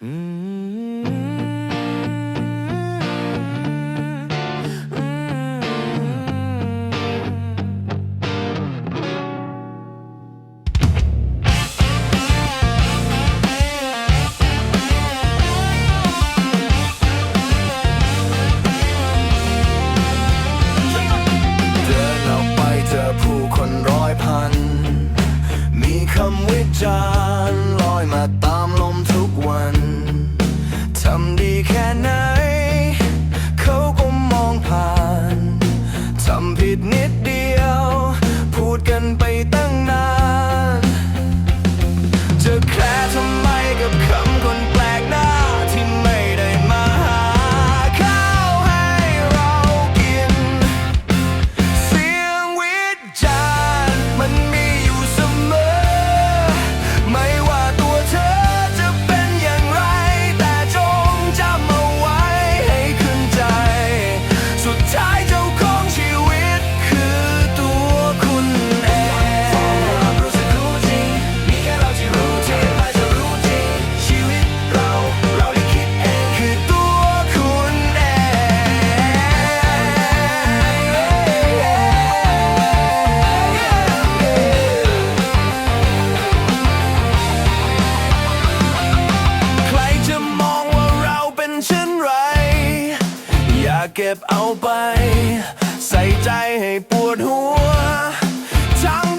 เดินออกไปเจอผู้คนร้อยพัน มีคำวิจารณ์ลอยมาตามลม ดนิดเดียว พูดกันไปตั้งนาน จะแคร์ทำไมกับคำ เก็บเอาไป ใส่ใจให้ปวดหัวทั้ง